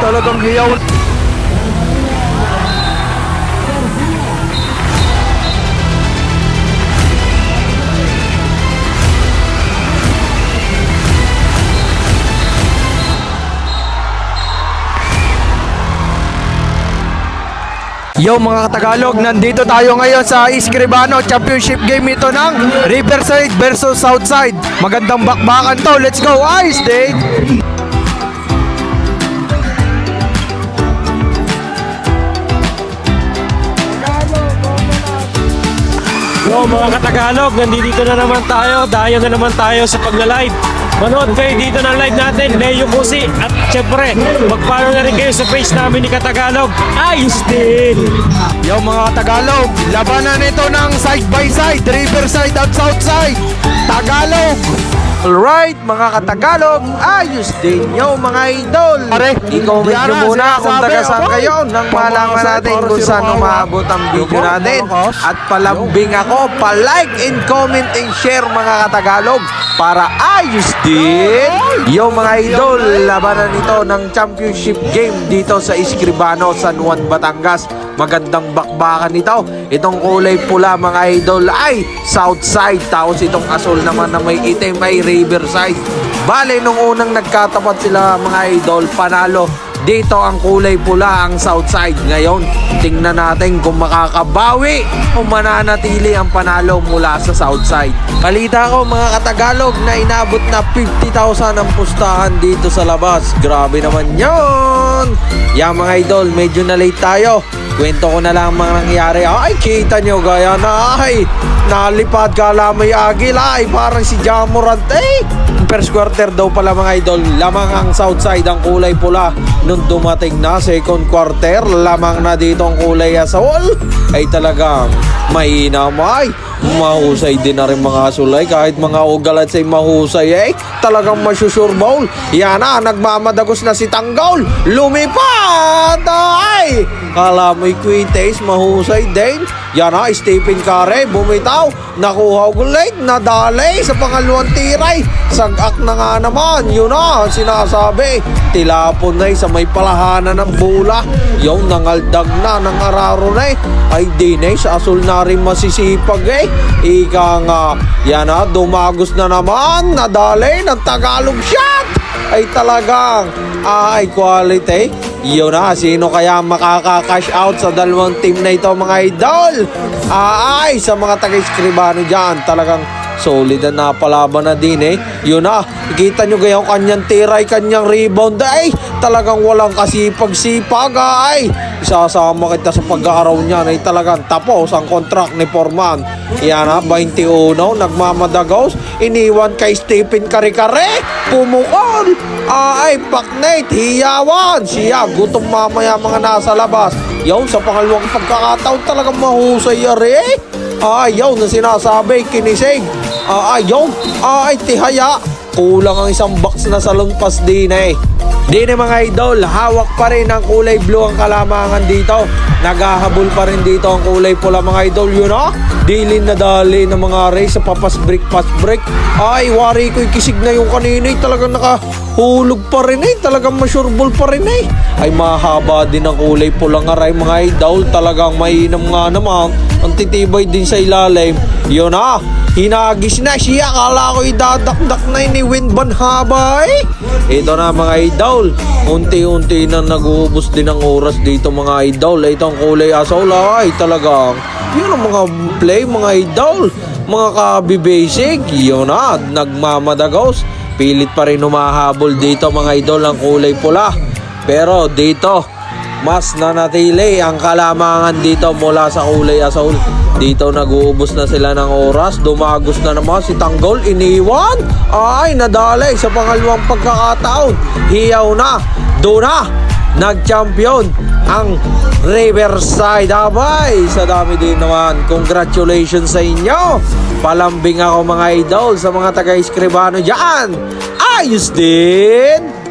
talagang hiyaw. Yo mga Tagalog, nandito tayo ngayon sa Escribano Championship game ito ng Riverside versus Southside. Magandang bakbakan to. Let's go Ice State! Yo mga katagalog, nandito na naman tayo, dayo na naman tayo sa pagla-live. Manood kayo dito ng live natin, Leo Kusi. At syempre, mag-follow na rin kayo sa page namin ni Katagalog. Ayos din! Yo mga Tagalog, labanan ito ng side by side, Riverside at Southside. Tagalog! Alright, mga katagalog, ayos din yo mga idol. Pare, I-comment nyo muna kung taga saan kayo nang malaman natin kung saan umabot ang video natin. At palambing ako, pa-like and comment and share mga katagalog para ayos din. Yo mga idol, labanan ito ng championship game dito sa Escribano, San Juan, Batangas. Magandang bakbakan ito. Itong kulay pula mga idol ay Southside. Tapos itong asul naman na may itim ay Riverside. Bale, nung unang nagkatapat sila mga idol, panalo. Dito ang kulay pula ang Southside. Ngayon, tingnan natin kung makakabawi o mananatili ang panalo mula sa Southside. Balita ko mga katagalog na inabot na 50,000 ang pustahan dito sa labas. Grabe naman yon. Yan mga idol, medyo na late tayo. Kwento ko na lang ang mga nangyari. Ay, kita nyo gaya na. Ay, nalipad ka lang may agila. Ay, parang si Jamorant. Eh, first quarter daw pala mga idol. Lamang ang Southside ang kulay pula. Nung dumating na second quarter, lamang na dito ang kulay asol. Ay talagang mainam ay. Mahusay din na rin mga sulay kahit mga ugalat say mahusay eh. Talagang masusure bowl. Yan na, nagmamadagos na si Tanggol. Lumipad! Ay! Kala mo'y quites, mahusay din. Yan na, Stephen Curry, bumitaw. Nakuha ulit, nadali sa pangalawang tiray. Sagak na nga naman, yun na, sinasabi. Tilapon na eh, sa may palahanan ng bula. Yung nangaldag na ng araro na eh. Ay di na eh, sa asul na rin masisipag eh. Ika nga, yan na, dumagos na naman. Nadali ng Tagalog shot ay talagang ay quality. Yun na, sino kaya makaka-cash out sa dalawang team na ito mga idol? Ay, sa mga taga-eskribano dyan, talagang solid na napalaban na din eh. Yun na, kita nyo gayong kanyang tiray, kanyang rebound. Ay, talagang walang kasipag-sipag ay. Isasama kita sa pag-aaraw niya ay talagang tapos ang contract ni Forman. Yan na, 21, nagmamadagaws. Iniwan kay Stephen Kare-Kare. Pumukol. Ay, Paknate, hiyawan. Siya, gutom mamaya mga nasa labas. Yun, sa pangalawang pagkakataon talagang mahusay yari. Ay, yun na sinasabi, kinisig. Ay, yun. Ay, tihaya. Kulang ang isang box na salon pas din eh. Di na mga idol, hawak pa rin ang kulay blue ang kalamangan dito. Naghahabol pa rin dito ang kulay pula mga idol, yun ah. Dilin na dali ng mga race sa papas break, pass break. Ay, wari ko'y kisig na yung kanina eh. Talagang nakahulog pa rin eh. Talagang masureball pa rin eh. Ay, mahaba din ang kulay pulang aray mga idol. Talagang mainam nga naman. Ang titibay din sa ilalim. Yun ah. Hinagis na siya. Akala ko idadakdak na ni Win Van Habay. Ito na mga idol. Unti-unti na nag-uubos din ang oras dito mga idol. Ito ang kulay asol. Ay talagang. Yun ang mga play mga idol. Mga kabi-basic. Yun na. Nagmamadagos. Pilit pa rin humahabol dito mga idol ang kulay pula. Pero dito, mas nanatili ang kalamangan dito mula sa kulay asol. Dito nag-uubos na sila ng oras. Dumagos na naman si Tanggol. Iniwan. Ay, nadali sa pangalawang pagkakataon. Hiyaw na. Doon na. Nag-champion ang Riverside. Abay, sa dami din naman. Congratulations sa inyo. Palambing ako mga idol sa mga taga-eskribano dyan. Ayos din.